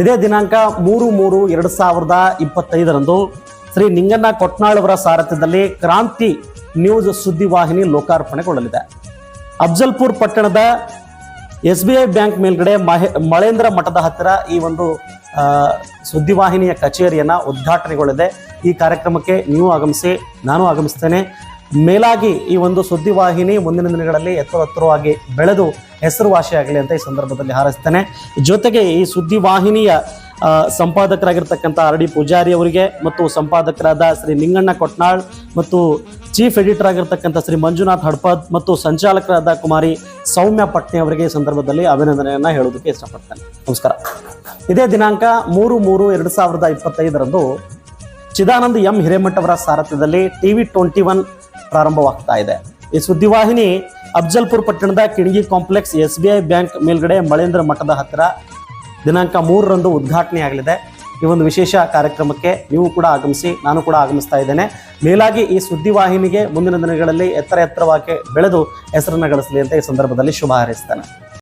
ಇದೇ ದಿನಾಂಕ ಮೂರು ಮೂರು ಎರಡು ಸಾವಿರದ ಇಪ್ಪತ್ತೈದರಂದು ಶ್ರೀ ನಿಂಗಣ್ಣ ಕೊಟ್ನಾಳವರ ಸಾರಥ್ಯದಲ್ಲಿ ಕ್ರಾಂತಿ ನ್ಯೂಸ್ ಸುದ್ದಿವಾಹಿನಿ ಲೋಕಾರ್ಪಣೆಗೊಳ್ಳಲಿದೆ. ಅಫ್ಜಲ್ಪುರ್ ಪಟ್ಟಣದ ಎಸ್ ಬಿ ಐ ಬ್ಯಾಂಕ್ ಮೇಲ್ಗಡೆ ಮಹೆ, ಮಳೇಂದ್ರ ಮಠದ ಹತ್ತಿರ ಈ ಒಂದು ಸುದ್ದಿವಾಹಿನಿಯ ಕಚೇರಿಯನ್ನು ಉದ್ಘಾಟನೆಗೊಳ್ಳಿದೆ ಈ ಕಾರ್ಯಕ್ರಮಕ್ಕೆ ನೀವು ಆಗಮಿಸಿ, ನಾನು ಆಗಮಿಸ್ತೇನೆ. ಮೇಲಾಗಿ ಈ ಒಂದು ಸುದ್ದಿವಾಹಿನಿ ಮುಂದಿನ ದಿನಗಳಲ್ಲಿ ಎತ್ತರವಾಗಿ ಬೆಳೆದು ಹೆಸರುವಾಸಿಯಾಗಲಿ ಅಂತ ಈ ಸಂದರ್ಭದಲ್ಲಿ ಹಾರೈಸ್ತೇನೆ. ಜೊತೆಗೆ ಈ ಸುದ್ದಿವಾಹಿನಿಯ ವಾಹಿನಿಯ ಸಂಪಾದಕರಾಗಿರ್ತಕ್ಕಂಥ ಆರ್ ಡಿ ಪೂಜಾರಿ ಅವರಿಗೆ ಮತ್ತು ಸಂಪಾದಕರಾದ ಶ್ರೀ ನಿಂಗಣ್ಣ ಕೊಟ್ನಾಳ್ ಮತ್ತು ಚೀಫ್ ಎಡಿಟರ್ ಆಗಿರ್ತಕ್ಕಂಥ ಶ್ರೀ ಮಂಜುನಾಥ್ ಹಡ್ಪದ್ ಮತ್ತು ಸಂಚಾಲಕರಾದ ಕುಮಾರಿ ಸೌಮ್ಯ ಪಟ್ನೆ ಅವರಿಗೆ ಈ ಸಂದರ್ಭದಲ್ಲಿ ಅಭಿನಂದನೆಯನ್ನ ಹೇಳೋದಕ್ಕೆ ಇಷ್ಟಪಡ್ತೇನೆ. ನಮಸ್ಕಾರ. ಇದೇ ದಿನಾಂಕ ಮೂರು ಮೂರು ಎರಡು ಸಾವಿರದ ಇಪ್ಪತ್ತೈದರಂದು ಚಿದಾನಂದ್ ಎಂ ಹಿರೇಮಠ್ ಅವರ ಸಾರಥ್ಯದಲ್ಲಿ ಟಿವಿ ಟ್ವೆಂಟಿ ಒನ್ ಪ್ರಾರಂಭವಾಗ್ತಾ ಇದೆ. ಈ ಸುದ್ದಿವಾಹಿನಿ ಅಫ್ಜಲ್ಪುರ್ ಪಟ್ಟಣದ Kinagi complex S B I bank ಮೇಲ್ಗಡೆ ಮಳೇಂದ್ರ ಮಠದ ಹತ್ತಿರ ದಿನಾಂಕ ಮೂರರಂದು ಉದ್ಘಾಟನೆಯಾಗಲಿದೆ ಈ ಒಂದು ವಿಶೇಷ ಕಾರ್ಯಕ್ರಮಕ್ಕೆ ನೀವು ಕೂಡ ಆಗಮಿಸಿ, ನಾನು ಕೂಡ ಆಗಮಿಸ್ತಾ ಇದ್ದೇನೆ. ಮೇಲಾಗಿ ಈ ಸುದ್ದಿವಾಹಿನಿಗೆ ಮುಂದಿನ ದಿನಗಳಲ್ಲಿ ಎತ್ತರ ಎತ್ತರವಾಗಿ ಬೆಳೆದು ಹೆಸರನ್ನು ಗಳಿಸಲಿ ಅಂತ ಈ ಸಂದರ್ಭದಲ್ಲಿ ಶುಭ ಹಾರೈಸ್ತೇನೆ.